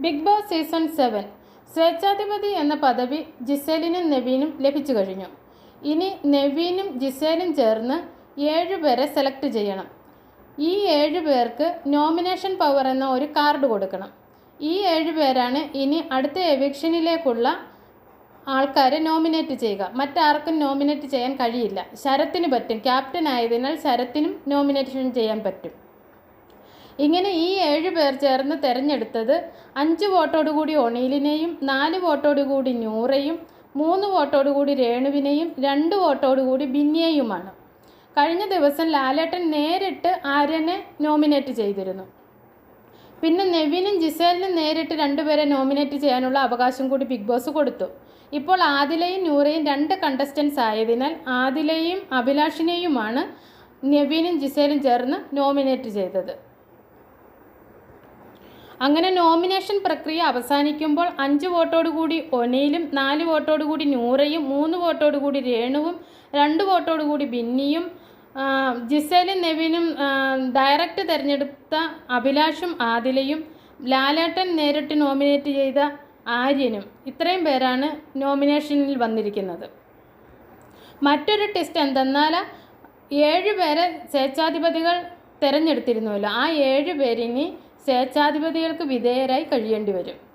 Big Boss season seven സ്വേച്ഛാധിപതി എന്ന പദവി ജിസേലിനും നവീനും ലഭിച്ചു കഴിഞ്ഞു. ഇനി നവീനും ജിസേലും ചേർന്ന് ഏഴുപേരെ സെലക്ട് ചെയ്യണം. ഈ ഏഴ് പേർക്ക് നോമിനേഷൻ പവർ എന്ന ഒരു കാർഡ് കൊടുക്കണം. ഈ ഏഴ് പേരാണ് ഇനി അടുത്ത എവിക്ഷനിലേക്കുള്ള ആൾക്കാരെ നോമിനേറ്റ് ചെയ്യുക. മറ്റാർക്കും നോമിനേറ്റ് ചെയ്യാൻ കഴിയില്ല. ശരത്തിന് പറ്റും. ക്യാപ്റ്റൻ ആയതിനാൽ ശരത്തിനും നോമിനേഷൻ ചെയ്യാൻ പറ്റും. ഇങ്ങനെ ഈ ഏഴ് പേർ ചേർന്ന് തെരഞ്ഞെടുത്തത് അഞ്ച് വോട്ടോടുകൂടി ഒണീലിനെയും നാല് വോട്ടോടുകൂടി നൂറയും മൂന്ന് വോട്ടോടുകൂടി രേണുവിനെയും രണ്ട് വോട്ടോടുകൂടി ബിന്നിയെയുമാണ്. കഴിഞ്ഞ ദിവസം ലാലേട്ടൻ നേരിട്ട് ആര്യനെ നോമിനേറ്റ് ചെയ്തിരുന്നു. പിന്നെ നെവിനും ജിസേലിനും നേരിട്ട് രണ്ടുപേരെ നോമിനേറ്റ് ചെയ്യാനുള്ള അവകാശം കൂടി ബിഗ് ബോസ് കൊടുത്തു. ഇപ്പോൾ ആദിലയും നൂറയും രണ്ട് കണ്ടസ്റ്റൻസ് ആയതിനാൽ ആദിലയും അഭിലാഷിനെയുമാണ് നെവിനും ജിസേലും ചേർന്ന് നോമിനേറ്റ് ചെയ്തത്. അങ്ങനെ നോമിനേഷൻ പ്രക്രിയ അവസാനിക്കുമ്പോൾ അഞ്ച് വോട്ടോടുകൂടി ഒനയിലും നാല് വോട്ടോടുകൂടി നൂറയും മൂന്ന് വോട്ടോടുകൂടി രേണുവും രണ്ട് വോട്ടോടുകൂടി ബിന്നിയും ജിസേലും നെവിനും ഡയറക്റ്റ് തിരഞ്ഞെടുത്ത അഭിലാഷും ആദിലയും ലാലേട്ടൻ നേരിട്ട് നോമിനേറ്റ് ചെയ്ത ആര്യനും ഇത്രയും പേരാണ് നോമിനേഷനിൽ വന്നിരിക്കുന്നത്. മറ്റൊരു ടെസ്റ്റ് എന്തെന്നാൽ ഏഴ് പേരെ സ്വേച്ഛാധിപതികൾ തിരഞ്ഞെടുത്തിരുന്നുവല്ലോ ആ ഏഴ് പേരിനി സ്വേച്ഛാധിപതികൾക്ക് വിധേയരായി കഴിയേണ്ടി വരും